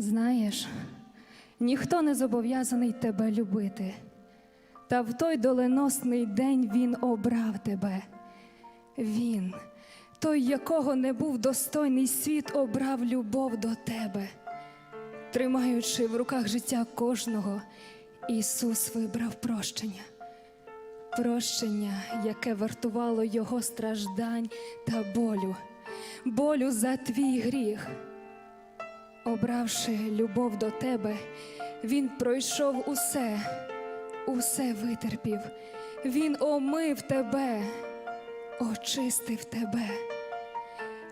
Знаєш, ніхто не зобов'язаний тебе любити, та в той доленосний день він обрав тебе. Він, той, якого не був достойний світ, обрав любов до тебе. Тримаючи в руках життя кожного, Ісус вибрав прощення. Прощення, яке вартувало Його страждань та болю, болю за твій гріх. Обравши любов до тебе, він пройшов усе, усе витерпів. Він омив тебе, очистив тебе.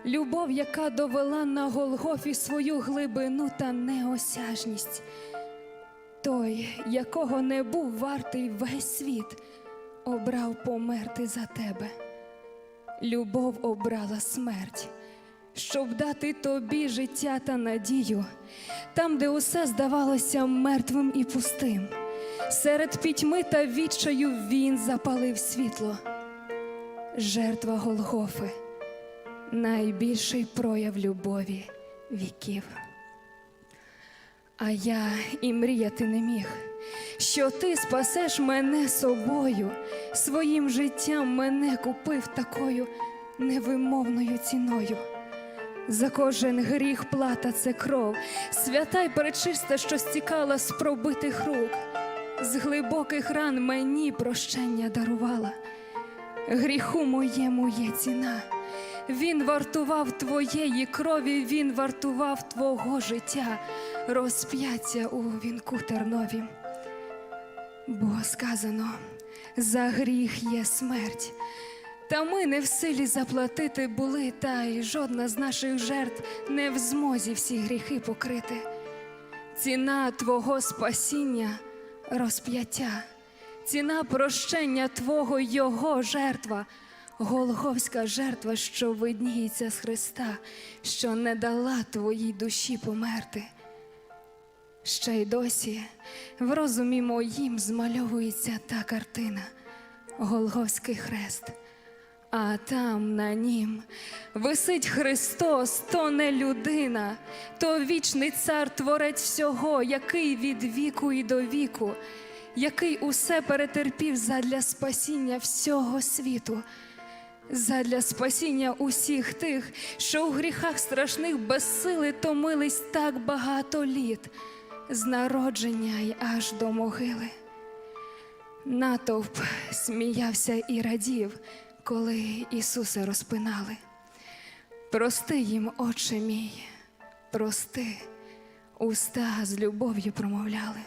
Любов, яка довела на Голгофі свою глибину та неосяжність. Той, якого не був вартий весь світ, обрав померти за тебе. Любов обрала смерть щоб дати тобі життя та надію, там, де усе здавалося мертвим і пустим. Серед пітьми та відчаю він запалив світло. Жертва Голгофи, найбільший прояв любові віків. А я і мріяти не міг, що ти спасеш мене собою, своїм життям мене купив такою невимовною ціною. За кожен гріх плата це кров, свята й перечиста, що стікала з пробитих рук, з глибоких ран мені прощення дарувала. Гріху моєму є ціна. Він вартував твоєї крові, він вартував твого життя, розп'яття у вінку терновім. Бо сказано, за гріх є смерть. Та ми не в силі заплатити були, та й жодна з наших жертв не в змозі всі гріхи покрити. Ціна Твого спасіння розп'яття, ціна прощення Твого Його жертва, Голговська жертва, що видніється з Христа, що не дала твоїй душі померти. Ще й досі в розумі моїм змальовується та картина, Голговський хрест. А там на нім висить Христос, то не людина, то вічний цар творець всього, який від віку і до віку, який усе перетерпів задля спасіння всього світу, задля спасіння усіх тих, що у гріхах страшних безсили томились так багато літ, з народження й аж до могили. Натовп сміявся і радів, коли Ісуса розпинали. Прости їм, Отче мій, прости, уста з любов'ю промовляли.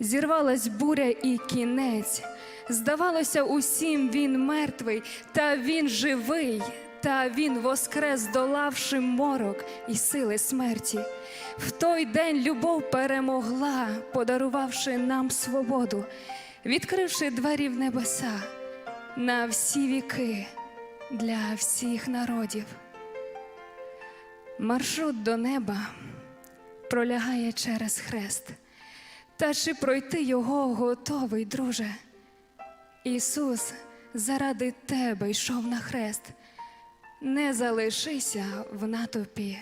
Зірвалась буря і кінець. Здавалося, усім він мертвий, та він живий, та він воскрес, долавши морок і сили смерті. В той день любов перемогла, подарувавши нам свободу, відкривши двері в небеса на всі віки для всіх народів. Маршрут до неба пролягає через хрест. Та чи пройти його готовий, друже? Ісус заради тебе йшов на хрест. Не залишися в натовпі